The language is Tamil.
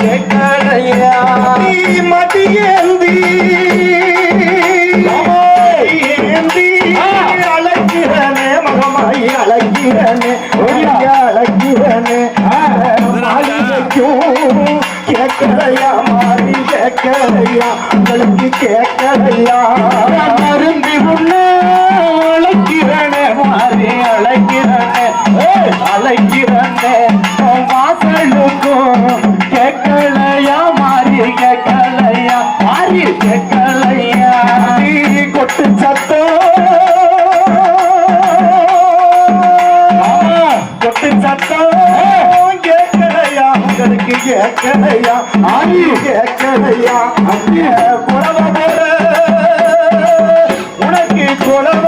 கேட்கலையா மாறி மடியேந்தி ஏந்தி அழைக்கிறனே மகமாயி அழைக்கிறனே மாளிகைக்கும் கேட்கலையா மாறி கேட்கலையா உங்களுக்கு கேட்கலையா? மருந்தி உண்ணு கொட்டு சத்தம் கொட்டு சத்தம் கேட்கலையா உங்களுக்கு கேட்கலையா ஆயி கேட்கலையா அங்கே குழவ போற உனக்கு குழவ